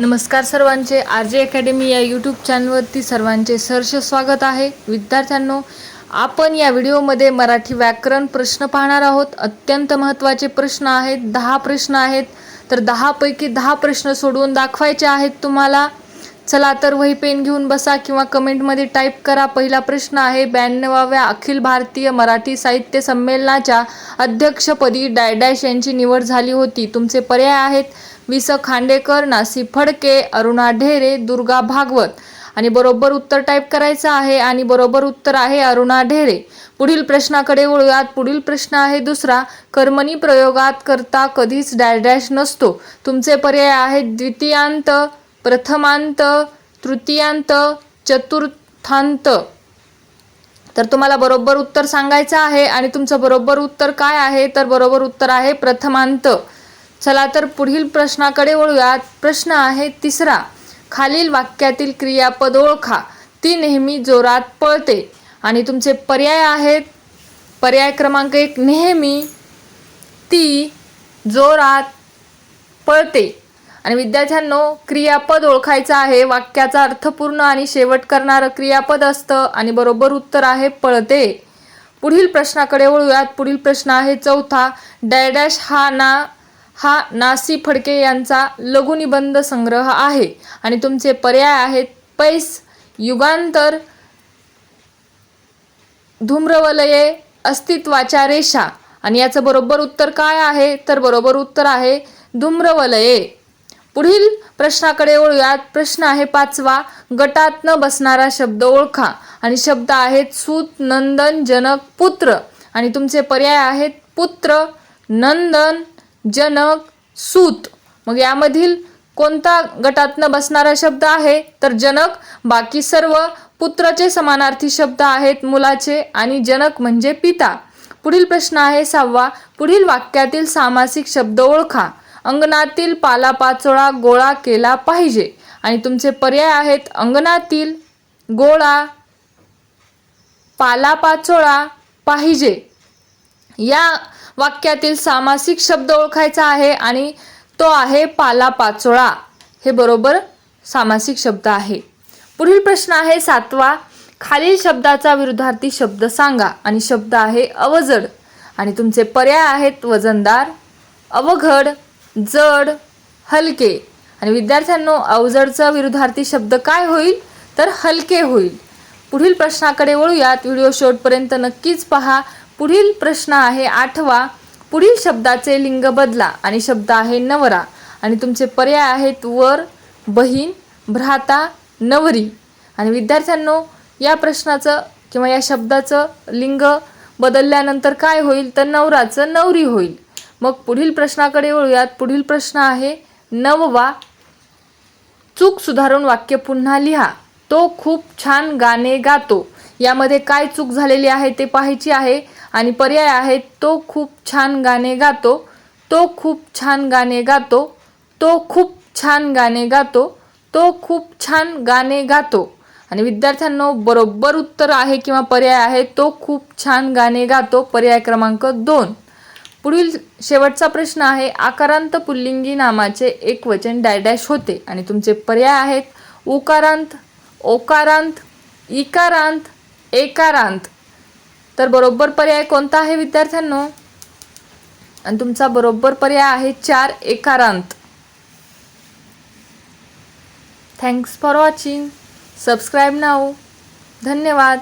नमस्कार सर्वांचे. R J academy या यूट्यूब चॅनलवरती सर्वांचे सहर्ष स्वागत आहे. विद्यार्थ्यांनो आपण या व्हिडिओमध्ये मराठी व्याकरण प्रश्न पाहणार आहोत. अत्यंत महत्त्वाचे प्रश्न आहेत. दहा प्रश्न आहेत. तर दहापैकी दहा प्रश्न सोडवून दाखवायचे आहेत तुम्हाला. चला तर वही पेन घेऊन बसा किंवा कमेंटमध्ये टाईप करा. पहिला प्रश्न आहे ब्याण्णवाव्या अखिल भारतीय मराठी साहित्य संमेलनाच्या अध्यक्षपदी डायडॅश यांची निवड झाली होती. तुमचे पर्याय आहेत. वि स खांडेकर नासी फडके अरुणा ढेरे दुर्गा भागवत. आणि बरोबर उत्तर टाईप करायचं आहे आणि बरोबर उत्तर आहे अरुणा ढेरे. पुढील प्रश्नाकडे वळूयात. पुढील प्रश्न आहे दुसरा. कर्मणी प्रयोगात करता कधीच डॅश डॅश नसतो. तुमचे पर्याय आहेत द्वितीयांत प्रथमांत तृतीयांत चतुर्थांत. तर तुम्हाला बरोबर उत्तर सांगायचं आहे आणि तुमचं बरोबर उत्तर काय आहे? तर बरोबर उत्तर आहे प्रथमांत. चला तर पुढील प्रश्नाकडे वळूयात. प्रश्न आहे तिसरा. खालील वाक्यातील क्रियापद ओळखा. ती नेहमी जोरात पळते. आणि तुमचे पर्याय आहेत. पर्याय क्रमांक एक नेहमी ती जोरात पळते. आणि विद्यार्थ्यांनो क्रियापद ओळखायचं आहे. वाक्याचा अर्थपूर्ण आणि शेवट करणारं क्रियापद असतं. आणि बरोबर उत्तर आहे पळते. पुढील प्रश्नाकडे वळूयात. पुढील प्रश्न आहे चौथा. डॅडॅश हा ना हा नासी फडके यांचा लघुनिबंध संग्रह आहे. आणि तुमचे पर्याय आहेत पैस युगांतर धूम्रवलये अस्तित्वाच्या रेषा. आणि याचं बरोबर उत्तर काय आहे? तर बरोबर उत्तर आहे धूम्रवलये. पुढील प्रश्नाकडे वळूयात. प्रश्न आहे पाचवा गटात न बसणारा शब्द ओळखा. आणि शब्द आहेत सूत नंदन जनक पुत्र. आणि तुमचे पर्याय आहेत पुत्र नंदन जनक सूत. मग यामधील कोणता गटातनं बसणारा शब्द आहे? तर जनक बाकी सर्व पुत्राचे समानार्थी शब्द आहेत मुलाचे आणि जनक म्हणजे पिता. पुढील प्रश्न आहे सहावा. पुढील वाक्यातील सामासिक शब्द ओळखा. अंगणातील पालापाचोळा गोळा केला पाहिजे. आणि तुमचे पर्याय आहेत अंगणातील गोळा पालापाचोळा पाहिजे. या वाक्यातील सामासिक शब्द ओळखायचा आहे आणि तो आहे पालापाचोळा हे बरोबर सामासिक शब्द आहे. पुढील प्रश्न आहे सातवा. खालील शब्दाचा विरुद्धार्थी शब्द सांगा आणि शब्द आहे अवजड. आणि तुमचे पर्याय आहेत वजनदार अवघड जड हलके. आणि विद्यार्थ्यांनो अवजडचा विरुद्धार्थी शब्द काय होईल? तर हलके होईल. पुढील प्रश्नाकडे वळूयात. व्हिडिओ शेवटपर्यंत नक्कीच पहा. पुढील प्रश्न आहे आठवा. पुढील शब्दाचे लिंग बदला आणि शब्द आहे नवरा. आणि तुमचे पर्याय आहेत वर बहीण भ्राता नवरी. आणि विद्यार्थ्यांनो या प्रश्नाचं किंवा या शब्दाचं लिंग बदलल्यानंतर काय होईल? तर नवराचं नवरी होईल. मग पुढील प्रश्नाकडे वळूयात. पुढील प्रश्न आहे नववा. चूक सुधारून वाक्य पुन्हा लिहा. तो खूप छान गाणे गातो. यामध्ये काय चूक झालेली आहे ते पाहायची आहे. आणि पर्याय आहेत तो खूप छान गाणे गातो तो खूप छान गाणे गातो तो खूप छान गाणे गातो तो खूप छान गाणे गातो. आणि विद्यार्थ्यांनो बरोबर उत्तर आहे किंवा पर्याय आहे तो खूप छान गाणे गातो. पर्याय क्रमांक दोन. पुढील शेवटचा प्रश्न आहे आकारांत पुल्लिंगी नामाचे एक वचन डॅडॅश होते. आणि तुमचे पर्याय आहेत उकारांत ओकारांत इकारांत एकारांत. तर बरोबर पर्याय कोणता आहे विद्यार्थ्यांनो? आणि तुमचा बरोबर पर्याय आहे चार एकारांत thanks for watching subscribe now धन्यवाद.